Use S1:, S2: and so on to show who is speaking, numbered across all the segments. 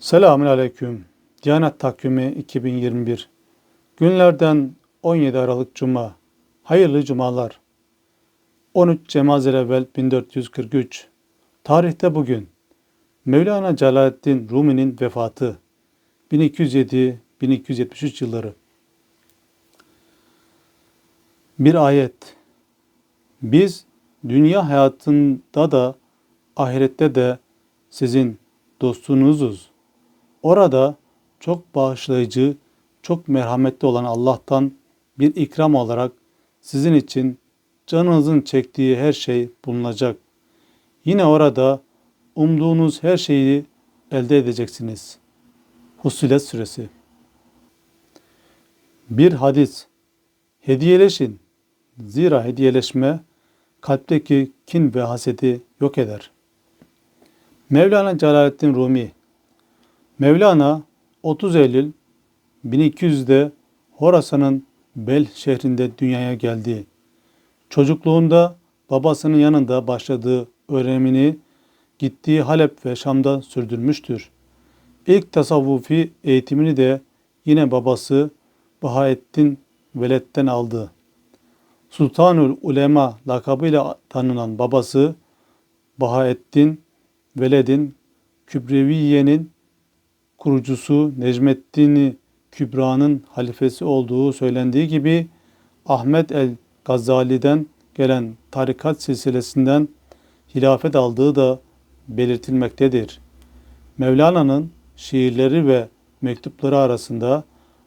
S1: Selamün Aleyküm. Diyanet Takvimi 2021. Günlerden 17 Aralık Cuma. Hayırlı cumalar. 13 Cemazir evvel 1443. Tarihte bugün. Mevlana Celaleddin Rumi'nin vefatı. 1207-1273 yılları. Bir ayet. Biz dünya hayatında da ahirette de sizin dostunuzuz. Orada çok bağışlayıcı, çok merhametli olan Allah'tan bir ikram olarak sizin için canınızın çektiği her şey bulunacak. Yine orada umduğunuz her şeyi elde edeceksiniz. Husulet Suresi Bir hadis Hediyeleşin. Zira hediyeleşme kalpteki kin ve hasedi yok eder. Mevlana Celaleddin Rumi Mevlana 30 Eylül 1200'de Horasan'ın Bel şehrinde dünyaya geldi. Çocukluğunda babasının yanında başladığı öğrenimini gittiği Halep ve Şam'da sürdürmüştür. İlk tasavvufi eğitimini de yine babası Bahaettin Veled'den aldı. Sultanül Ulema lakabıyla tanınan babası Bahaettin Veled'in Kübreviye'nin kurucusu Necmettin Kübra'nın halifesi olduğu söylendiği gibi Ahmet el Gazali'den gelen tarikat silsilesinden hilafet aldığı da belirtilmektedir. Mevlana'nın şiirleri ve mektupları arasında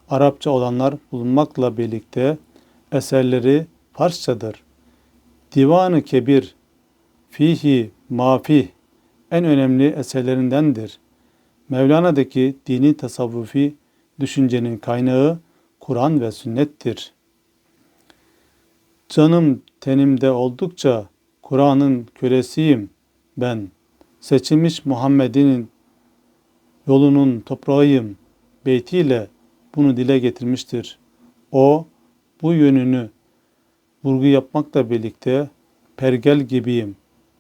S1: Arapça olanlar bulunmakla birlikte eserleri Farsçadır. Divanı Kebir, Fihi Mafih en önemli eserlerindendir. Mevlana'daki dini tasavvufi düşüncenin kaynağı Kur'an ve sünnettir. Canım tenimde oldukça Kur'an'ın kölesiyim ben. Seçilmiş Muhammed'in yolunun toprağıyım beytiyle bunu dile getirmiştir. O bu yönünü vurgu yapmakla birlikte pergel gibiyim.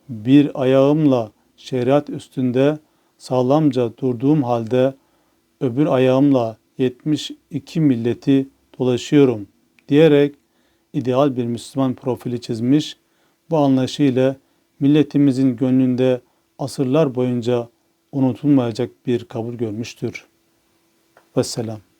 S1: Bir ayağımla şeriat üstünde sağlamca durduğum halde öbür ayağımla 72 milleti dolaşıyorum diyerek ideal bir Müslüman profili çizmiş. Bu anlayışıyla milletimizin gönlünde asırlar boyunca unutulmayacak bir kabul görmüştür. Vesselam.